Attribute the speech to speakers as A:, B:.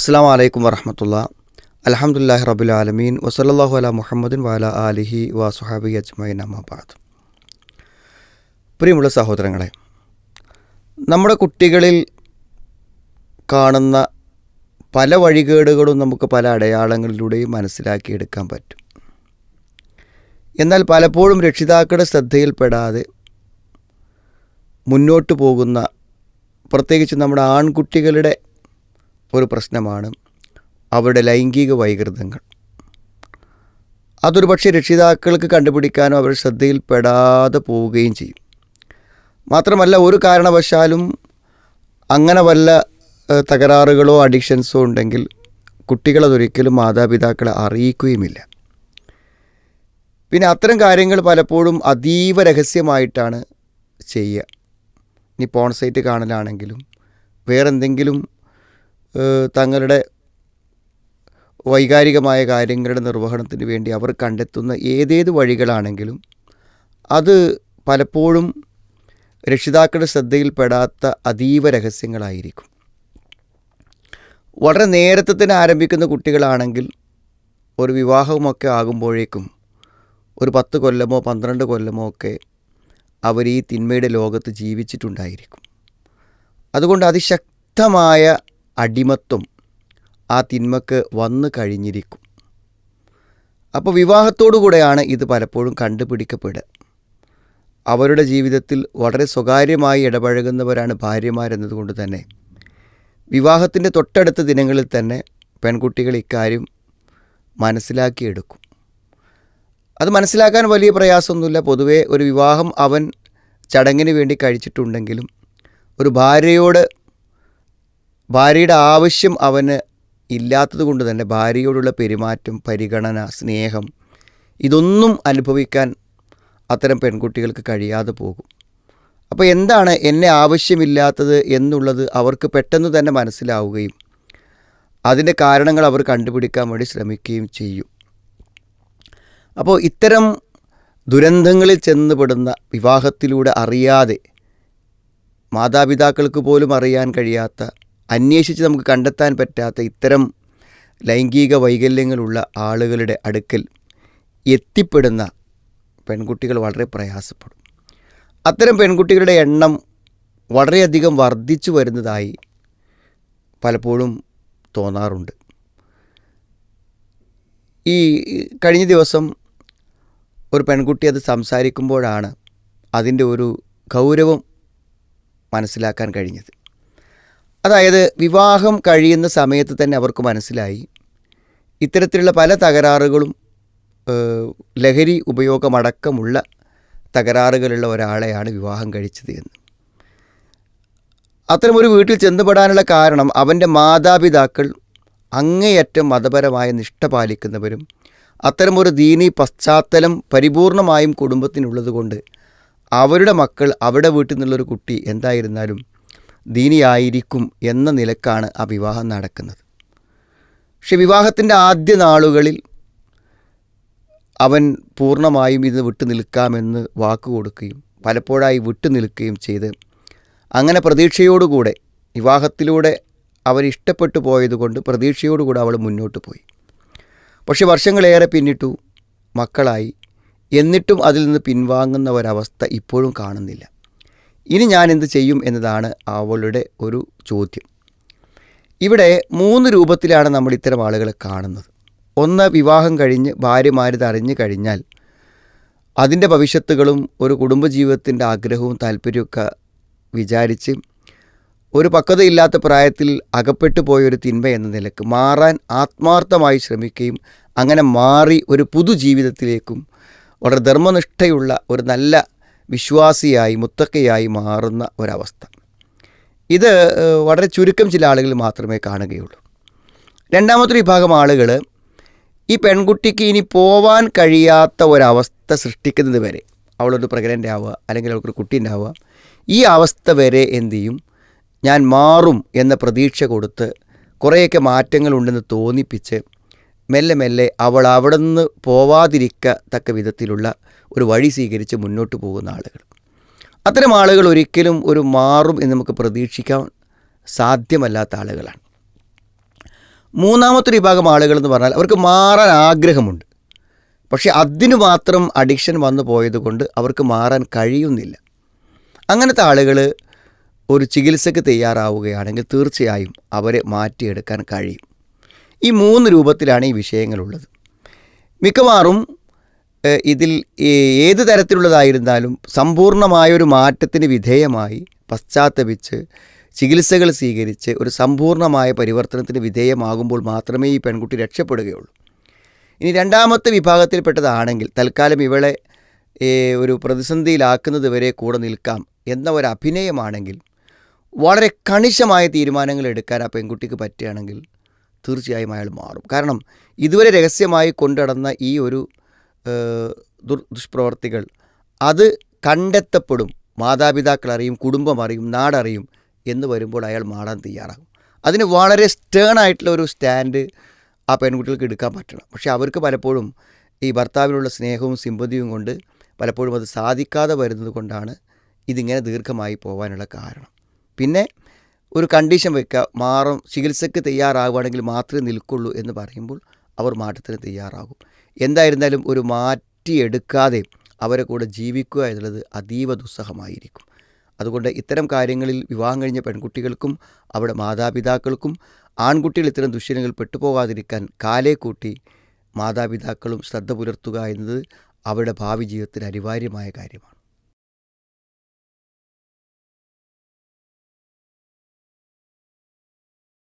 A: അസ്സാം വലൈക്കും വറഹമത്തുള്ള. അലഹമുല്ലാഹി റബുൽ ആലമീൻ. വസലല്ലാഹു അല മുഹമ്മദിൻ വാല ആലിഹി വാസുഹാബി അജ്മൈൻ അമ്മബാദ് പ്രിയമുള്ള സഹോദരങ്ങളെ നമ്മുടെ കുട്ടികളിൽ കാണുന്ന പല വഴികേടുകളും നമുക്ക് പല അടയാളങ്ങളിലൂടെയും മനസ്സിലാക്കിയെടുക്കാൻ പറ്റും. എന്നാൽ പലപ്പോഴും രക്ഷിതാക്കളുടെ ശ്രദ്ധയിൽപ്പെടാതെ മുന്നോട്ട് പോകുന്ന പ്രത്യേകിച്ച് നമ്മുടെ ആൺകുട്ടികളുടെ ഒരു പ്രശ്നമാണ് അവരുടെ ലൈംഗിക വൈകൃതങ്ങൾ. അതൊരു പക്ഷേ രക്ഷിതാക്കൾക്ക് കണ്ടുപിടിക്കാനോ അവർ ശ്രദ്ധയിൽപ്പെടാതെ പോവുകയും ചെയ്യും. മാത്രമല്ല ഒരു കാരണവശാലും അങ്ങനെ വല്ല തകരാറുകളോ അഡിക്ഷൻസോ ഉണ്ടെങ്കിൽ കുട്ടികളതൊരിക്കലും മാതാപിതാക്കളെ അറിയിക്കുകയുമില്ല. പിന്നെ അത്തരം കാര്യങ്ങൾ പലപ്പോഴും അതീവ രഹസ്യമായിട്ടാണ് ചെയ്യുക. ഇനി പോൺ സൈറ്റ് കാണലാണെങ്കിലും വേറെന്തെങ്കിലും തങ്ങളുടെ വൈകാരികമായ കാര്യങ്ങളുടെ നിർവഹണത്തിന് വേണ്ടി അവർ കണ്ടെത്തുന്ന ഏതേത് വഴികളാണെങ്കിലും അത് പലപ്പോഴും രക്ഷിതാക്കളുടെ ശ്രദ്ധയിൽപ്പെടാത്ത അതീവ രഹസ്യങ്ങളായിരിക്കും. വളരെ നേരത്തെ തന്നെ ആരംഭിക്കുന്ന കുട്ടികളാണെങ്കിൽ ഒരു വിവാഹമൊക്കെ ആകുമ്പോഴേക്കും ഒരു പത്ത് കൊല്ലമോ പന്ത്രണ്ട് കൊല്ലമോ ഒക്കെ അവർ ഈ തിന്മയുടെ ലോകത്ത് ജീവിച്ചിട്ടുണ്ടായിരിക്കും. അതുകൊണ്ട് അതിശക്തമായ അടിമത്വം ആ തിന്മക്ക് വന്നു കഴിഞ്ഞിരിക്കും. അപ്പോൾ വിവാഹത്തോടുകൂടെയാണ് ഇത് പലപ്പോഴും കണ്ടുപിടിക്കപ്പെടുക. അവരുടെ ജീവിതത്തിൽ വളരെ സ്വകാര്യമായി ഇടപഴകുന്നവരാണ് ഭാര്യമാരെന്നതുകൊണ്ട് തന്നെ. വിവാഹത്തിന്റെ തൊട്ടടുത്ത ദിനങ്ങളിൽ തന്നെ പെൺകുട്ടികൾ ഇക്കാര്യം മനസ്സിലാക്കിയെടുക്കും. അത് മനസ്സിലാക്കാൻ വലിയ പ്രയാസമൊന്നുമില്ല. പൊതുവേ ഒരു വിവാഹം അവൻ ചടങ്ങിന് വേണ്ടി കഴിച്ചിട്ടുണ്ടെങ്കിലും ഒരു ഭാര്യയോട് ഭാര്യയുടെ ആവശ്യം അവന് ഇല്ലാത്തത് കൊണ്ട് തന്നെ ഭാര്യയോടുള്ള പെരുമാറ്റം പരിഗണന സ്നേഹം ഇതൊന്നും അനുഭവിക്കാൻ അത്തരം പെൺകുട്ടികൾക്ക് കഴിയാതെ പോകും. അപ്പോൾ എന്താണ് എന്നെ ആവശ്യമില്ലാത്തത് എന്നുള്ളത് അവർക്ക് പെട്ടെന്ന് തന്നെ മനസ്സിലാവുകയും അതിന്റെ കാരണങ്ങൾ അവർ കണ്ടുപിടിക്കാൻ വേണ്ടി ശ്രമിക്കുകയും ചെയ്യും. അപ്പോൾ ഇത്തരം ദുരന്തങ്ങളിൽ ചെന്നുപെടുന്ന വിവാഹത്തിലൂടെ അറിയാതെ മാതാപിതാക്കൾക്ക് പോലും അറിയാൻ കഴിയാത്ത അന്വേഷിച്ച് നമുക്ക് കണ്ടെത്താൻ പറ്റാത്ത ഇത്തരം ലൈംഗിക വൈകല്യങ്ങളുള്ള ആളുകളുടെ അടുക്കൽ എത്തിപ്പെടുന്ന പെൺകുട്ടികൾ വളരെ പ്രയാസപ്പെടും. അത്തരം പെൺകുട്ടികളുടെ എണ്ണം വളരെയധികം വർദ്ധിച്ചു വരുന്നതായി പലപ്പോഴും തോന്നാറുണ്ട്. ഈ കഴിഞ്ഞ ദിവസം ഒരു പെൺകുട്ടി അത് സംസാരിക്കുമ്പോഴാണ് അതിന്റെ ഒരു ഗൗരവം മനസ്സിലാക്കാൻ കഴിഞ്ഞത്. അതായത് വിവാഹം കഴിയുന്ന സമയത്ത് തന്നെ അവർക്ക് മനസ്സിലായി. ഇത്തരത്തിലുള്ള പല തകരാറുകളും ലഹരി ഉപയോഗമടക്കമുള്ള തകരാറുകളുള്ള ഒരാളെയാണ് വിവാഹം കഴിച്ചത് എന്ന്. അത്തരമൊരു വീട്ടിൽ ചെന്നുപെടാനുള്ള കാരണം അവന്റെ മാതാപിതാക്കൾ അങ്ങേയറ്റം മതപരമായ നിഷ്ഠ പാലിക്കുന്നവരും അത്തരമൊരു ദീനി പശ്ചാത്തലം പരിപൂർണമായും കുടുംബത്തിനുള്ളതുകൊണ്ട് അവരുടെ മക്കൾ അവിടെ വീട്ടിൽ നിന്നുള്ളൊരു കുട്ടി എന്തായിരുന്നാലും ദീനിയായിരിക്കും എന്ന നിലക്കാണ് ആ വിവാഹം നടക്കുന്നത്. പക്ഷെ വിവാഹത്തിന്റെ ആദ്യ നാളുകളിൽ അവൻ പൂർണമായും ഇത് വിട്ടു നിൽക്കാമെന്ന് വാക്ക് കൊടുക്കുകയും പലപ്പോഴായി വിട്ടു നിൽക്കുകയും ചെയ്ത് അങ്ങനെ പ്രതീക്ഷയോടുകൂടെ വിവാഹത്തിലൂടെ അവൻ ഇഷ്ടപ്പെട്ടു പോയതുകൊണ്ട് പ്രതീക്ഷയോടുകൂടെ അവൾ മുന്നോട്ട് പോയി. പക്ഷെ വർഷങ്ങളേറെ പിന്നിട്ടു മക്കളായി. എന്നിട്ടും അതിൽ നിന്ന് പിൻവാങ്ങുന്ന ഒരവസ്ഥ ഇപ്പോഴും കാണുന്നില്ല. ഇനി ഞാൻ എന്ത് ചെയ്യും എന്നതാണ് അവളുടെ ഒരു ചോദ്യം. ഇവിടെ മൂന്ന് രൂപത്തിലാണ് നമ്മൾ ഇത്തരം ആളുകളെ കാണുന്നത്. ഒന്ന് വിവാഹം കഴിഞ്ഞ് ഭാര്യമാരിത് അറിഞ്ഞു കഴിഞ്ഞാൽ അതിന്റെ ഭവിഷ്യത്തുകളും ഒരു കുടുംബജീവിതത്തിന്റെ ആഗ്രഹവും താല്പര്യമൊക്കെ വിചാരിച്ച് ഒരു പക്വതയില്ലാത്ത പ്രായത്തിൽ അകപ്പെട്ടു പോയൊരു തിന്മ എന്ന നിലയ്ക്ക് മാറാൻ ആത്മാർത്ഥമായി ശ്രമിക്കുകയും അങ്ങനെ മാറി ഒരു പുതുജീവിതത്തിലേക്കും വളരെ ധർമ്മനിഷ്ഠയുള്ള ഒരു നല്ല വിശ്വാസിയായി മുത്തക്കയായി മാറുന്ന ഒരവസ്ഥ. ഇത് വളരെ ചുരുക്കം ചില ആളുകൾ മാത്രമേ കാണുകയുള്ളൂ. രണ്ടാമത്തെ വിഭാഗം ആളുകൾ ഈ പെൺകുട്ടിക്ക് ഇനി പോവാൻ കഴിയാത്ത ഒരവസ്ഥ സൃഷ്ടിക്കുന്നത് വരെ അവളൊരു പ്രഗ്നന്റ് ആവുക അല്ലെങ്കിൽ അവൾക്കൊരു കുട്ടി ഉണ്ടാവുക ഈ അവസ്ഥ വരെ എന്തു ചെയ്യും? ഞാൻ മാറും എന്ന പ്രതീക്ഷ കൊടുത്ത് കുറേയൊക്കെ മാറ്റങ്ങളുണ്ടെന്ന് തോന്നിപ്പിച്ച് മെല്ലെ മെല്ലെ അവൾ അവിടെ നിന്ന് പോവാതിരിക്കത്തക്ക വിധത്തിലുള്ള ഒരു വഴി സ്വീകരിച്ച് മുന്നോട്ട് പോകുന്ന ആളുകൾ. അത്തരം ആളുകൾ ഒരിക്കലും ഒരു മാറും എന്ന് നമുക്ക് പ്രതീക്ഷിക്കാൻ സാധ്യമല്ലാത്ത ആളുകളാണ്. മൂന്നാമത്തെ വിഭാഗം ആളുകൾ എന്ന് പറഞ്ഞാൽ അവർക്ക് മാറാൻ ആഗ്രഹമുണ്ട്. പക്ഷേ അതിനു മാത്രം അഡിക്ഷൻ വന്നു പോയതുകൊണ്ട് അവർക്ക് മാറാൻ കഴിയുന്നില്ല. അങ്ങനത്തെ ആളുകൾ ഒരു ചികിത്സയ്ക്ക് തയ്യാറാവുകയാണെങ്കിൽ തീർച്ചയായും അവരെ മാറ്റിയെടുക്കാൻ കഴിയും. ഈ മൂന്ന് രൂപത്തിലാണ് ഈ വിഷയങ്ങളുള്ളത്. മിക്കവാറും ഇതിൽ ഏത് തരത്തിലുള്ളതായിരുന്നാലും സമ്പൂർണമായൊരു മാറ്റത്തിന് വിധേയമായി പശ്ചാത്തപിച്ച് ചികിത്സകൾ സ്വീകരിച്ച് ഒരു സമ്പൂർണമായ പരിവർത്തനത്തിന് വിധേയമാകുമ്പോൾ മാത്രമേ ഈ പെൺകുട്ടി രക്ഷപ്പെടുകയുള്ളൂ. ഇനി രണ്ടാമത്തെ വിഭാഗത്തിൽപ്പെട്ടതാണെങ്കിൽ തൽക്കാലം ഇവളെ ഒരു പ്രതിസന്ധിയിലാക്കുന്നത് വരെ കൂടെ നിൽക്കാം എന്ന ഒരു അഭിനയമാണെങ്കിൽ വളരെ കണിശമായ തീരുമാനങ്ങൾ എടുക്കാൻ ആ പെൺകുട്ടിക്ക് പറ്റുകയാണെങ്കിൽ തീർച്ചയായും അയാൾ മാറും. കാരണം ഇതുവരെ രഹസ്യമായി കൊണ്ടുനടന്ന ഈ ഒരു ദുഷ്പ്രവർത്തികൾ അത് കണ്ടെത്തപ്പെടും. മാതാപിതാക്കൾ അറിയും കുടുംബം അറിയും നാടറിയും എന്ന് വരുമ്പോൾ അയാൾ മാറാൻ തയ്യാറാകും. അതിന് വളരെ സ്റ്റേൺ ആയിട്ടുള്ള ഒരു സ്റ്റാൻഡ് ആ പെൺകുട്ടികൾക്ക് എടുക്കാൻ പറ്റണം. പക്ഷേ അവർക്ക് പലപ്പോഴും ഈ ഭർത്താവിനുള്ള സ്നേഹവും സിമ്പതിയും കൊണ്ട് പലപ്പോഴും അത് സാധിക്കാതെ വരുന്നത് കൊണ്ടാണ് ഇതിങ്ങനെ ദീർഘമായി പോകാനുള്ള കാരണം. പിന്നെ ഒരു കണ്ടീഷൻ വെക്കുക മാറും ചികിത്സയ്ക്ക് തയ്യാറാവുകയാണെങ്കിൽ മാത്രമേ നിൽക്കുള്ളൂ എന്ന് പറയുമ്പോൾ അവർ മാറ്റത്തിന് തയ്യാറാകും. എന്തായിരുന്നാലും ഒരു മാറ്റിയെടുക്കാതെ അവരെ കൂടെ ജീവിക്കുക എന്നുള്ളത് അതീവ ദുസ്സഹമായിരിക്കും. അതുകൊണ്ട് ഇത്തരം കാര്യങ്ങളിൽ വിവാഹം കഴിഞ്ഞ പെൺകുട്ടികൾക്കും അവരുടെ മാതാപിതാക്കൾക്കും ആൺകുട്ടികൾ ഇത്തരം ദുശ്ശീലങ്ങൾ പെട്ടുപോകാതിരിക്കാൻ കാലേ കൂട്ടി മാതാപിതാക്കളും ശ്രദ്ധ പുലർത്തുക എന്നത് അവരുടെ ഭാവി ജീവിതത്തിന് അനിവാര്യമായ കാര്യമാണ്.